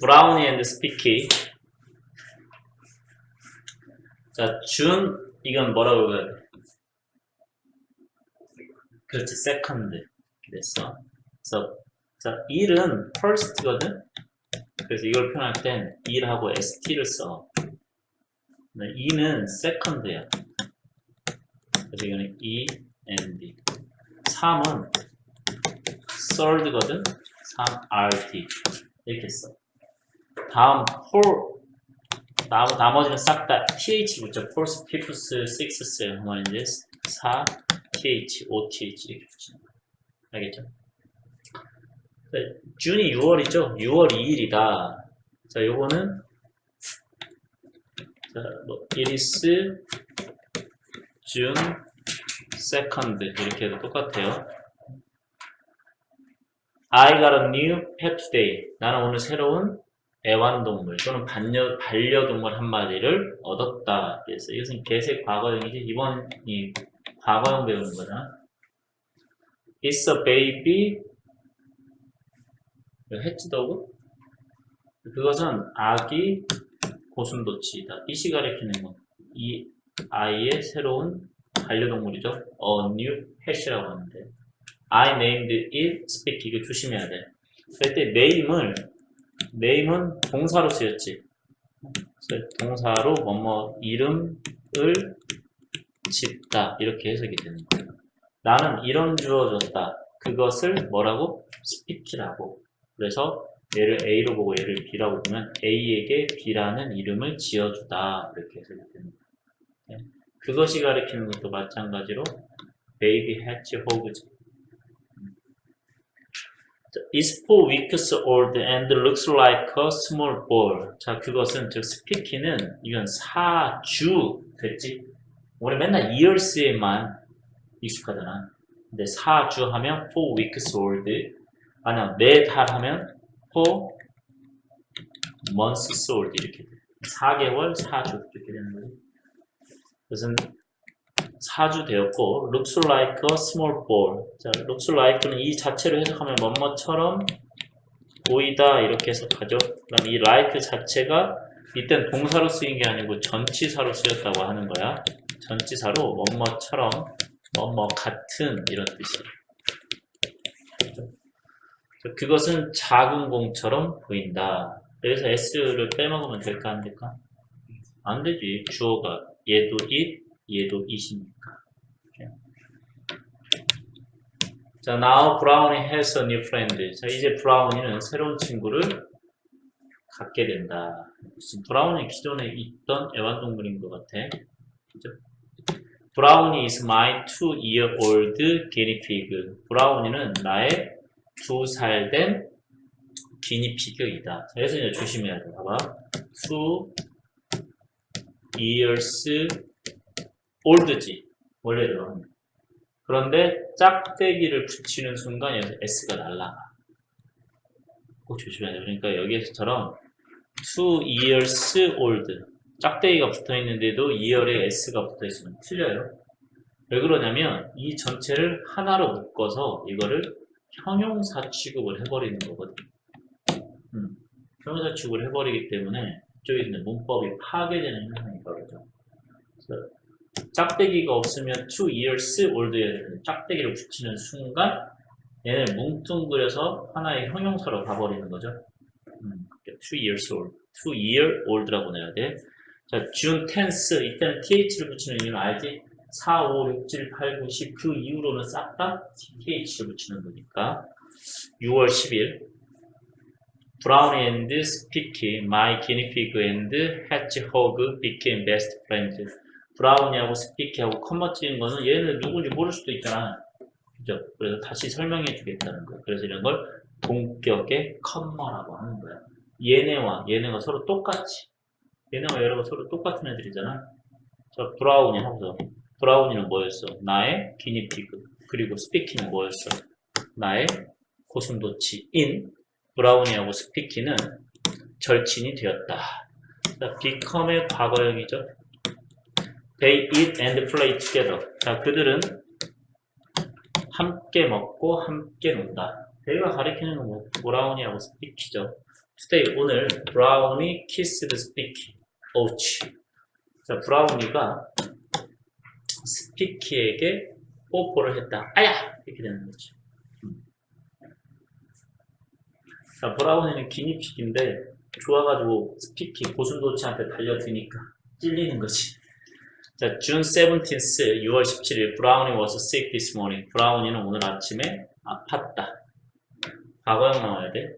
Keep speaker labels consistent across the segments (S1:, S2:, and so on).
S1: 브라우니 앤드 스피키. 자, 준, 이건 뭐라고 그래야 돼? 그렇지, 세컨드. 됐어. 그래서, 자, 일은 first거든? 그래서 이걸 표현할 땐 일하고 st를 써. 네, 이는 second야. 그래서 이거는 e and 3은 third거든? 3 rt. 이렇게 써. 다음 for 나, 나머지는 싹 다 th 붙여 fourth, fifth, sixth 말인데 4 th, 5 th 이렇게 붙이는 거야. 알겠죠? 네, 준이 6월이죠? 6월 2일이다. 자, 요거는 자, 뭐 it is June 2nd 이렇게 해도 똑같아요. I got a new pet today. 나는 오늘 새로운 애완동물 또는 반려, 반려동물 한 마리를 얻었다. 그래서 이것은 계속 과거형이지. 이번이 과거형 배우는 거잖아. It's a baby 해치더그? 그것은 아기 고슴도치이다. 이시 가리키는 건 이 아이의 새로운 반려동물이죠. A new pet이라고 하는데 I named it speak 이거 조심해야 돼. 그때 name을 name은 동사로 쓰였지. 동사로 뭐뭐 이름을 짓다 이렇게 해석이 되는 거예요. 나는 이름 주어졌다. 그것을 뭐라고? speak이라고. 그래서 얘를 A로 보고 얘를 B라고 보면 A에게 B라는 이름을 지어주다 이렇게 해석이 됩니다. 네. 그것이 가리키는 것도 마찬가지로 baby hatch hog지. Is four weeks old and looks like a small ball. 자, 그것은 즉 스피키는 이건 사주 됐지? 우리 맨날 years에만 익숙하잖아. 근데 사주 하면 four weeks old. 아니야, 네달 하면 four months old 이렇게 돼. 4개월, 4주 이렇게 되는 거지. 그것은 4주 되었고 looks like a small ball. 자, looks like는 이 자체로 해석하면 뭐뭐처럼 보이다 이렇게 해석하죠. 그다음 이 like 자체가 이땐 동사로 쓰인 게 아니고 전치사로 쓰였다고 하는 거야. 전치사로 뭐뭐처럼 뭐뭐 같은 이런. 자, 그것은 작은 공처럼 보인다. 여기서 s를 빼먹으면 될까 안 될까? 안 되지. 주어가 얘도 it, 얘도 it이니까. 자, now Brownie has a new friend. 자, 이제 브라우니는 새로운 친구를 갖게 된다. 브라우니 기존에 있던 애완동물인 것 같아. 그죠? 브라우니 is my two-year-old guinea pig. 브라우니는 나의 두 살 된 기니피그이다. 자, 그래서 이제 조심해야 돼. 봐봐. two years old지. 원래대로. 그런데 짝대기를 붙이는 순간 여기서 s가 날라가. 꼭 조심해야 돼. 그러니까 여기서처럼 two years old. 짝대기가 붙어 있는데도 2열에 s가 붙어 있으면 틀려요. 왜 그러냐면 이 전체를 하나로 묶어서 이거를 형용사 취급을 해버리는 거거든. 음, 형용사 취급을 해버리기 때문에 이쪽에 있는 문법이 파괴되는 현상이 벌어져. 짝대기가 없으면 two years old여야 되는데 짝대기를 붙이는 순간 얘는 뭉뚱그려서 하나의 형용사로 가버리는 거죠. 음, two years old, two year old라고 내야 돼. 자, 준 tense 이때는 th를 붙이는 이유는 알지? 4, 5, 6, 7, 8, 9, 10 그 이후로는 싹 다 th를 붙이는 거니까 6월 10일 Brown and Spiky, my guinea pig and hedgehog became best friends. 브라운이하고 스피키하고 컴마 찍은 거는 얘는 누군지 모를 수도 있잖아. 그죠? 그래서 다시 설명해 주겠다는 거야. 그래서 이런 걸 동격의 컴마라고 하는 거야. 얘네와 얘네가 서로 똑같이. 얘네와 얘네가 서로 똑같은 애들이잖아. 자, 브라운이 하고서. 브라운이는 뭐였어? 나의 기니피그. 그리고 스피키는 뭐였어? 나의 고슴도치인 브라운이하고 스피키는 절친이 되었다. 자, become의 과거형이죠. They eat and play together. 자, 그들은 함께 먹고 함께 논다. 대가 가리키는 건 뭐, 브라운이하고 스피키죠. today 오늘 브라운이 kissed 스피키. 오치. 자, 브라운이가 스피키에게 뽀뽀를 했다. 아야! 이렇게 되는. 음. 자, 브라운이는 기니픽인데 좋아가지고 스피키 고슴도치한테 달려드니까 찔리는 거지. 자, June 17th, 6월 17일, 브라운이 was sick this morning. 브라운이는 오늘 아침에 아팠다. 과거형 나와야 돼.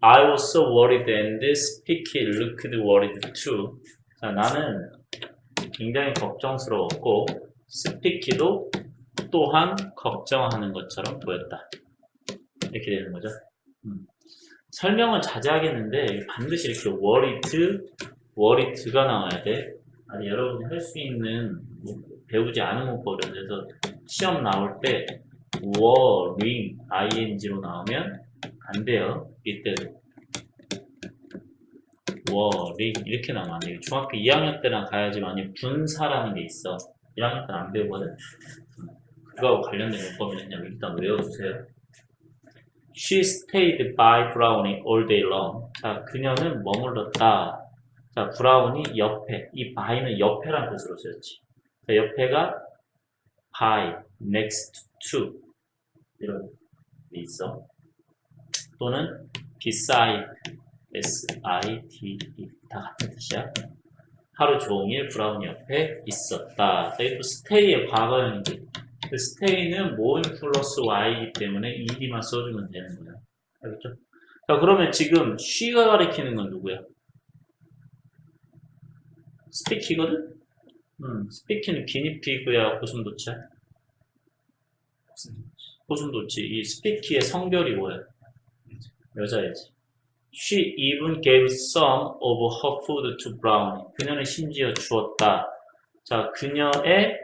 S1: I was so worried and Spiky looked worried too. 자, 나는 굉장히 걱정스러웠고, 스피키도 또한 걱정하는 것처럼 보였다. 이렇게 되는 거죠. 음. 설명을 자제하겠는데, 반드시 이렇게 worried, worried가 나와야 돼. 아니, 여러분이 할 수 있는, 뭐, 배우지 않은 문법을 그래서 시험 나올 때, worry, ing로 나오면 안 돼요. 이때도. worry, 이렇게 나오면 안 돼요. 중학교 2학년 때나 가야지만 분사라는 게 있어. 1학년 때는 안 배우거든. 그거하고 관련된 문법이냐 일단 외워주세요. She stayed by Brownie all day long. 자, 그녀는 머물렀다. 자, 브라운이 옆에. 이 by는 옆에란 뜻으로 쓰였지. 자, 옆에가 by, next to. 이런 게 있어. 또는 beside, s-i-d-e. 다 같은 뜻이야. 하루 종일 브라운 옆에 있었다. 자, 이또 stay의 과거형이지. 그 stay는 모임 플러스 y이기 때문에 ed만 써주면 되는 거야. 알겠죠? 자, 그러면 지금 she가 가리키는 건 누구야? 스피키거든? 음, 스피키는 기니피그야 고슴도치야? 고슴도치. 이 스피키의 성별이 뭐야? 여자애지. She even gave some of her food to Brownie. 그녀는 심지어 주었다. 자, 그녀의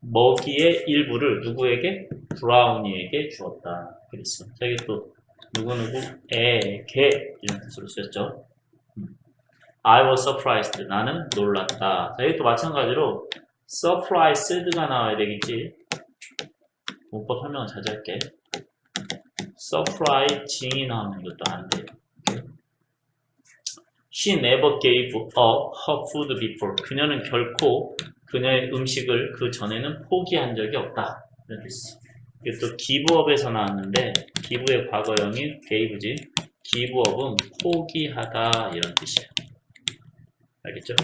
S1: 먹이의 일부를 누구에게? 브라우니에게 주었다. 그랬어. 자, 이게 또 누구누구, 에, 게 이런 뜻으로 쓰였죠. 음. I was surprised. 나는 놀랐다. 자, 이것도 마찬가지로 surprised가 나와야 되겠지. 문법 설명을 자제할게. surprising이 나오면 이것도 안 돼요. She never gave up her food before. 그녀는 결코 그녀의 음식을 그 전에는 포기한 적이 없다. 이런 또 기부업에서 나왔는데 기부의 과거형이 gave지. 기부업은 포기하다 이런 뜻이에요. 알겠죠?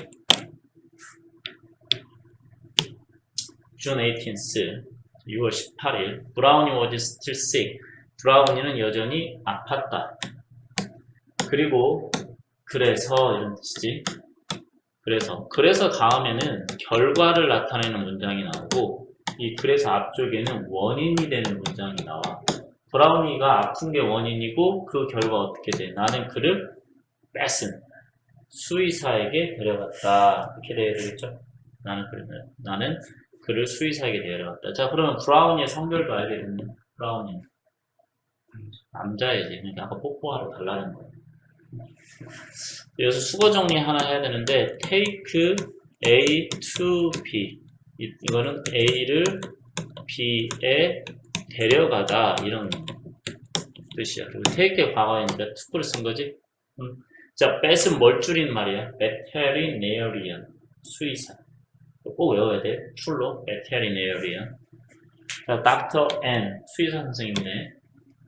S1: June 18th, 6월 18일, 브라우니 was still sick. 브라우니는 여전히 아팠다. 그리고 그래서 이런 뜻이지. 그래서 그래서 다음에는 결과를 나타내는 문장이 나오고 이 그래서 앞쪽에는 원인이 되는 문장이 나와. 브라우니가 아픈 게 원인이고 그 결과 어떻게 돼? 나는 그를 뺏은 수의사에게 데려갔다. 이렇게 돼야 되겠죠? 나는 나는 그를 수의사에게 데려갔다. 자 그러면 브라우니의 성별도 알겠네. 브라우니 남자애지. 그러니까 아까 뽀뽀하러 달라는 거야. 여기서 수거 정리 하나 해야 되는데 take A to B 이, 이거는 A를 B에 데려가다 이런 뜻이야. 그리고 take의 과거이니까 to를 쓴 거지. 음. 자, bet은 뭘 줄이는 말이야? veterinarian 수의사. 꼭 외워야 돼. 출로 veterinarian. 자, Dr. N 수의사 선생님이네.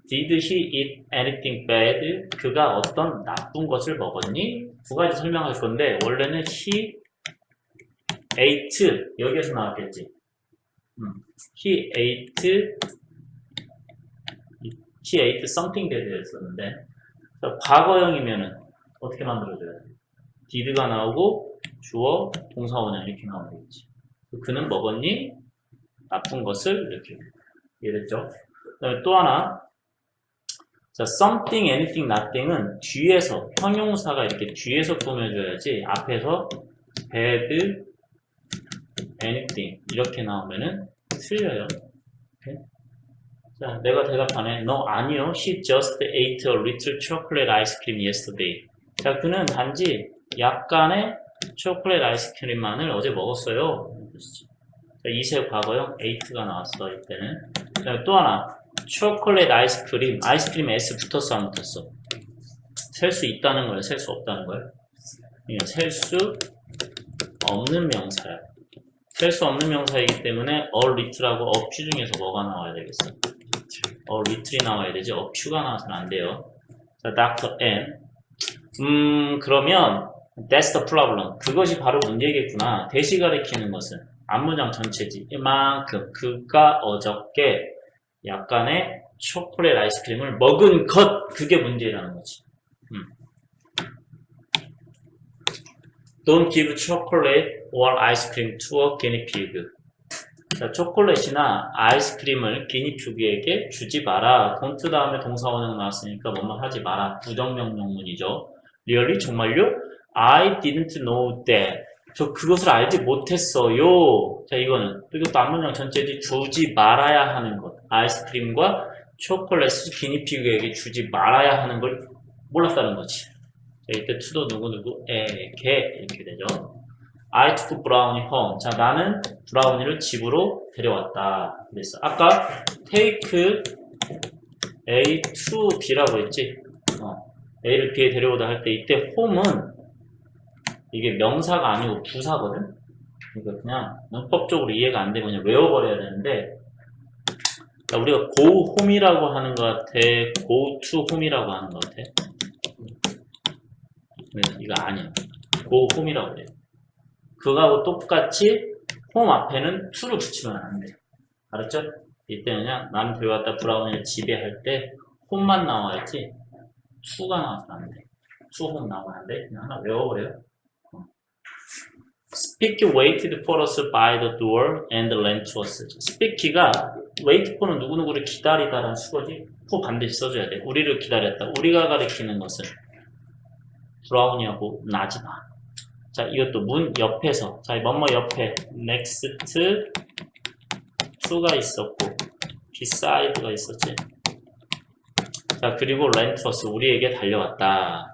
S1: Did he eat anything bad? 그가 어떤 나쁜 것을 먹었니? 두 가지 설명할 건데 원래는 he ate 여기에서 나왔겠지. 음. He ate he ate something bad였었는데 과거형이면은 어떻게 만들어줘야 돼? did가 나오고 주어 동사원형 이렇게 나오면 되겠지. 그는 먹었니? 나쁜 것을 이렇게 이해됐죠? 또 하나 자, something, anything, nothing은 뒤에서 형용사가 이렇게 뒤에서 꾸며줘야지 앞에서 bad, anything 이렇게 나오면은 틀려요. 오케이? 자, 내가 대답하네. No, 아니요. She just ate a little chocolate ice cream yesterday. 자, 그는 단지 약간의 초콜릿 아이스크림만을 어제 먹었어요. 자, 이세 과거형 ate가 나왔어, 이때는. 자, 또 하나. 초콜릿 아이스크림, 아이스크림 S 붙었어 안 붙었어? 셀 수 있다는 거예요? 셀 수 없다는 거예요? 셀 수 없는 명사야. 셀 수 없는 명사이기 때문에 a little하고 a few 중에서 뭐가 나와야 되겠어? a little이 나와야 되지 a few가 나와서는 안 돼요. 자, Dr. N. 음, 그러면 that's the problem. 그것이 바로 문제겠구나. 대시 가리키는 것은 앞문장 전체지. 이만큼 그가 어저께 약간의 초콜릿 아이스크림을 먹은 것 그게 문제라는 거지. 음. Don't give chocolate or ice cream to a guinea pig. 자, 초콜릿이나 아이스크림을 기니피그에게 주지 마라. don't 다음에 동사원형 나왔으니까 뭐뭐 하지 마라. 부정명령문이죠. Really? 정말요? I didn't know that. 저 그것을 알지 못했어요. 자, 이거는 또 이것도 앞문장 전체지 주지 말아야 하는 것. 아이스크림과 초콜릿을 기니피그에게 주지 말아야 하는 걸 몰랐다는 거지. 자, 이때 투도 누구누구에게 이렇게 되죠. I took brownie home. 자, 나는 브라우니를 집으로 데려왔다. 그랬어. 아까 take A to B라고 했지? 어, A를 B에 데려오다 할 때 이때 home은 이게 명사가 아니고 부사거든? 그러니까 그냥 문법적으로 이해가 안 되면 그냥 외워버려야 되는데 자, 우리가 go home이라고 하는 것 같아? go to home이라고 하는 것 같아? 네, 이거 아니야. go home이라고 그래요. 그거하고 똑같이 홈 앞에는 to를 붙이면 안 돼. 알았죠? 이때는 그냥 나는 데려왔다 브라운을 집에 할때 홈만 나와야지 to가 나와서 홈 나오면 안 돼. 그냥 하나 외워버려요. 어. Speak waited for us by the door and lent to us. Speak가 wait for는 누구누구를 기다리다라는 수거지. for 반드시 써줘야 돼. 우리를 기다렸다. 우리가 가리키는 것은 브라운이하고 나지 마. 자, 이것도 문 옆에서, 자, 뭐뭐 옆에 next to가 있었고, beside가 있었지. 자, 그리고 렌트러스 우리에게 달려왔다.